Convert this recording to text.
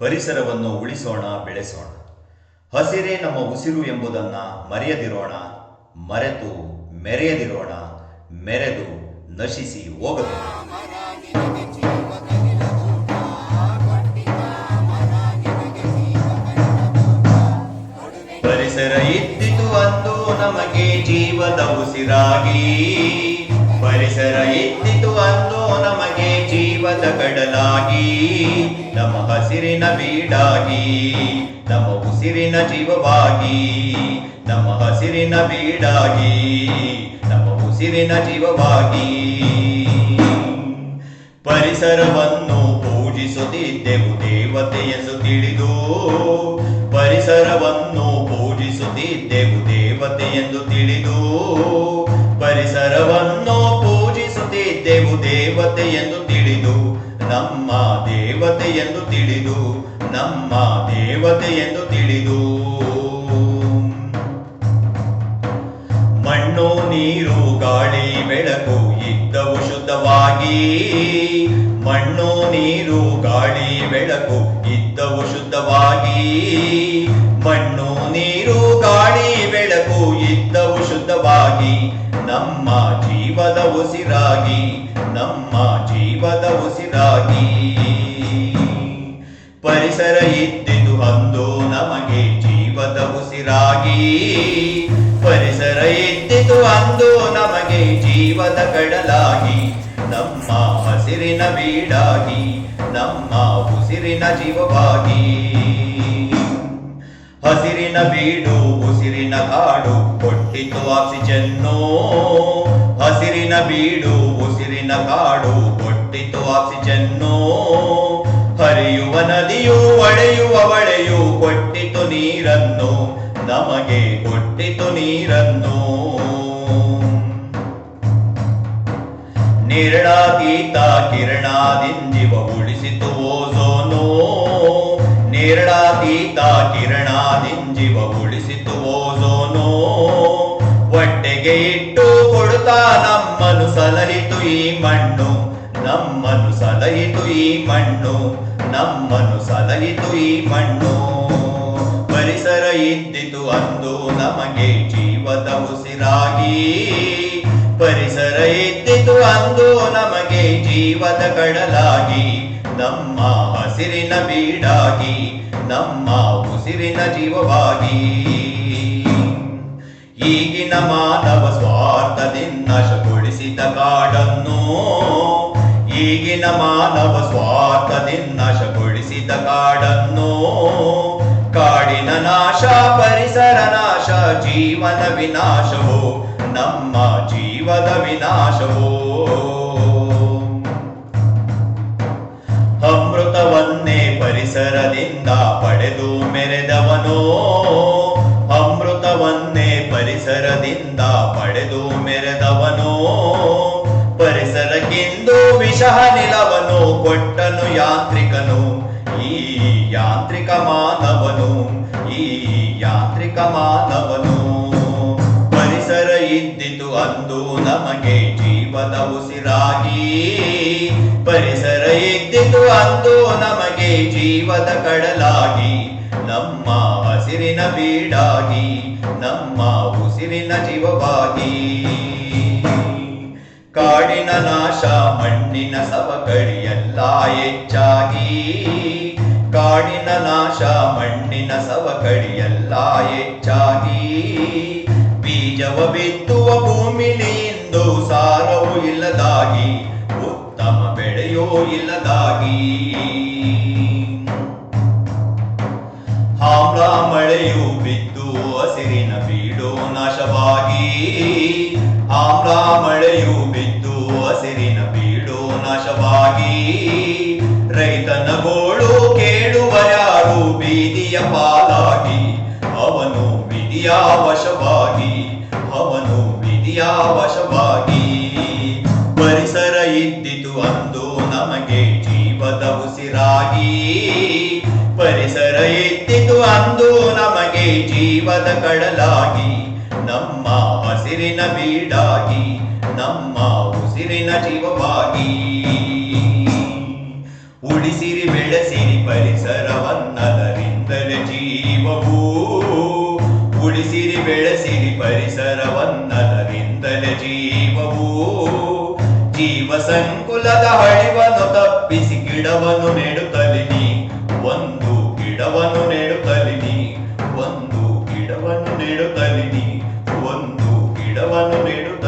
ಪರಿಸರವನ್ನು ಉಳಿಸೋಣ, ಬೆಳೆಸೋಣ. ಹಸಿರೇ ನಮ್ಮ ಉಸಿರು ಎಂಬುದನ್ನ ಮರೆಯದಿರೋಣ, ಮರೆತು ಮೆರೆಯದಿರೋಣ, ಮೆರೆದು ನಶಿಸಿ ಹೋಗದು. ಪರಿಸರ ಇದ್ದಿತು ಅಂದು ನಮಗೆ ಜೀವದ ಉಸಿರಾಗಿ. ಪರಿಸರ ಇದ್ದಿತು ಅಂದು ಜೀವದ ಕಡಲಾಗಿ, ನಮ್ಮ ಹಸಿರಿನ ಬೀಡಾಗಿ, ನಮ್ಮ ಉಸಿರಿನ ಜೀವವಾಗಿ, ನಮ್ಮ ಹಸಿರಿನ ಬೀಡಾಗಿ, ನಮ್ಮ ಉಸಿರಿನ ಜೀವವಾಗಿ. ಪರಿಸರವನ್ನು ಪೂಜಿಸುತ್ತಿದ್ದೆವು ದೇವತೆ ಎಂದು ತಿಳಿದು, ಪರಿಸರವನ್ನು ಪೂಜಿಸುತ್ತಿದ್ದೆವು ದೇವತೆ ಎಂದು ತಿಳಿದು, ಪರಿಸರವನ್ನು ಪೂಜಿಸುತ್ತಿದ್ದೆವು ದೇವತೆ ಎಂದು ತಿಳಿದು, ನಮ್ಮ ದೇವತೆ ಎಂದು ತಿಳಿದು, ನಮ್ಮ ದೇವತೆ ಎಂದು ತಿಳಿದು. ಮಣ್ಣು, ನೀರು, ಗಾಳಿ, ಬೆಳಕು ಇದ್ದವು ಶುದ್ಧವಾಗಿ. ಮಣ್ಣು, ನೀರು, ಗಾಳಿ, ಬೆಳಕು ಇದ್ದವು ಶುದ್ಧವಾಗಿ. ಮಣ್ಣು, ನೀರು, ಗಾಳಿ, ಬೆಳಕು ಇದ್ದವು ಶುದ್ಧವಾಗಿ. ನಮ್ಮ ಜೀವದ ಉಸಿರಾಗಿ, ನಮ್ಮ ಜೀವದ ಉಸಿರಾಗಿ. ಪರಿಸರ ಇದ್ದಿತು ಅಂದು ನಮಗೆ ಜೀವದ ಉಸಿರಾಗಿ. ಪರಿಸರ ಇದ್ದಿತು ಅಂದು ನಮಗೆ ಜೀವದ ಕಡಲಾಗಿ. ನಮ್ಮ ಹಸಿರಿನ ಬೀಡಾಗಿ, ನಮ್ಮ ಉಸಿರಿನ ಜೀವವಾಗಿ. ಹಸಿರಿನ ಬೀಡು, ಉಸಿರಿನ ಕಾಡು, ಕೊಟ್ಟಿತು ಆಕ್ಸಿಜನ್ನು. ಹಸಿರಿನ ಬೀಡು, ಉಸಿರಿನ ಕಾಡು, ಕೊಟ್ಟಿತು ಆಕ್ಸಿಜನ್ನು. ಹರಿಯುವ ನದಿಯು ಒಳೆಯುವ ಒಳೆಯು ಕೊಟ್ಟಿತು ನೀರನ್ನು. ನಮಗೆ ಕೊಟ್ಟಿತು ನೀರನ್ನು. ನೇರಳಾತೀತ ಕಿರಣಾದಿಂದಿವ ಉಳಿಸಿತು ಓಝೋನು ನೇರಳಾತೀತ ಕಿರಣದಿಂಜಿವ ಉಳಿಸಿತು ಓಜೋನೋ. ಒಟ್ಟೆಗೆ ಇಟ್ಟು ಕೊಡುತ್ತಾ ನಮ್ಮನು ಸಲಹಿತು ಈ ಮಣ್ಣು. ನಮ್ಮನು ಸಲಹಿತು ಈ ಮಣ್ಣು. ನಮ್ಮನು ಸಲಹಿತು ಈ ಮಣ್ಣು. ಪರಿಸರ ಇದ್ದಿತು ಅಂದು ನಮಗೆ ಜೀವದ ಉಸಿರಾಗಿ. ಪರಿಸರ ಇದ್ದಿತು ಅಂದು ನಮಗೆ ಜೀವದ ಕಡಲಾಗಿ. ನಮ್ಮ ಹಸಿರಿನ ಬೀಡಾಗಿ, ನಮ್ಮ ಉಸಿರಿನ ಜೀವವಾಗಿ. ಈಗಿನ ಮಾನವ ಸ್ವಾರ್ಥದಿಂದ ನಾಶಗೊಳಿಸಿದ ಕಾಡನ್ನು, ಈಗಿನ ಮಾನವ ಸ್ವಾರ್ಥದಿಂದ ನಾಶಗೊಳಿಸಿದ ಕಾಡನ್ನು, ಕಾಡಿನ ನಾಶ, ಪರಿಸರ ನಾಶ, ಜೀವನ ವಿನಾಶವೋ, ನಮ್ಮ ಜೀವದ ವಿನಾಶವೋ. ಪರಿಸರದಿಂದ ಪಡೆದು ಮೆರೆದವನೋ, ಅಮೃತವನ್ನೇ ಪರಿಸರದಿಂದ ಪಡೆದು ಮೆರೆದವನೋ, ಪರಿಸರಕ್ಕಿಂದು ನಿಲವನು, ಕೊಟ್ಟನು ಯಾಂತ್ರಿಕನು, ಈ ಯಾಂತ್ರಿಕ ಮಾನವನು, ಈ ಯಾಂತ್ರಿಕ ಮಾನವನು. ಇದ್ದಿತು ಅಂದು ನಮಗೆ ಜೀವದ ಉಸಿರಾಗಿ. ಪರಿಸರ ಇದ್ದಿತು ಅಂದು ನಮಗೆ ಜೀವದ ಕಡಲಾಗಿ. ನಮ್ಮ ಹಸಿರಿನ ಬೀಡಾಗಿ, ನಮ್ಮ ಉಸಿರಿನ ಜೀವವಾಗಿ. ಕಾಡಿನ ನಾಶ, ಮಣ್ಣಿನ ಸವಕಳಿಯೆಲ್ಲ ಹೆಚ್ಚಾಗಿ. ಕಾಡಿನ ನಾಶ, ಮಣ್ಣಿನ ಸವಕಳಿಯೆಲ್ಲ ಹೆಚ್ಚಾಗಿ. ಬೀಜವ ಬಿತ್ತುವ ಭೂಮಿಲಿ ಇಂದು ಸಾರವು ಇಲ್ಲದಾಗಿ ಉತ್ತಮ ಬೆಳೆಯೋ ಇಲ್ಲದಾಗಿ. ಆಮ್ಲ ಮಳೆಯು ಬಿದ್ದು ವಶವಾಗಿ ಪರಿಸರ ಇದ್ದಿತು ಅಂದು ನಮಗೆ ಜೀವದ ಉಸಿರಾಗಿ. ಪರಿಸರ ಇದ್ದಿತು ಅಂದು ನಮಗೆ ಜೀವದ ಕಡಲಾಗಿ. ನಮ್ಮ ಹಸಿರಿನ ಬೀಡಾಗಿ, ನಮ್ಮ ಉಸಿರಿನ ಜೀವವಾಗಿ. ಉಳಿಸಿರಿ, ಬೆಳೆಸಿರಿ ಪರಿಸರವನ್ನದರಿಂದಲೇ ಜೀವವು. ಉಳಿಸಿರಿ, ಬೆಳೆಸಿರಿ ಪರಿಸರವನ್ನದರಿಂದಲೇ ಜೀವವು ಜೀವ ಸಂಕುಲದ ಹಳಿವನ್ನು ತಪ್ಪಿಸಿ ಗಿಡವನ್ನು ನೆಡುತ್ತಲಿನಿ ಒಂದು ಗಿಡವನ್ನು ನೆಡುತ್ತಲಿನಿ ಒಂದು ಗಿಡವನ್ನು ನೆಡುತ್ತಲಿನಿ ಒಂದು ಗಿಡವನ್ನು ನೆಡುತ್ತಲಿನಿ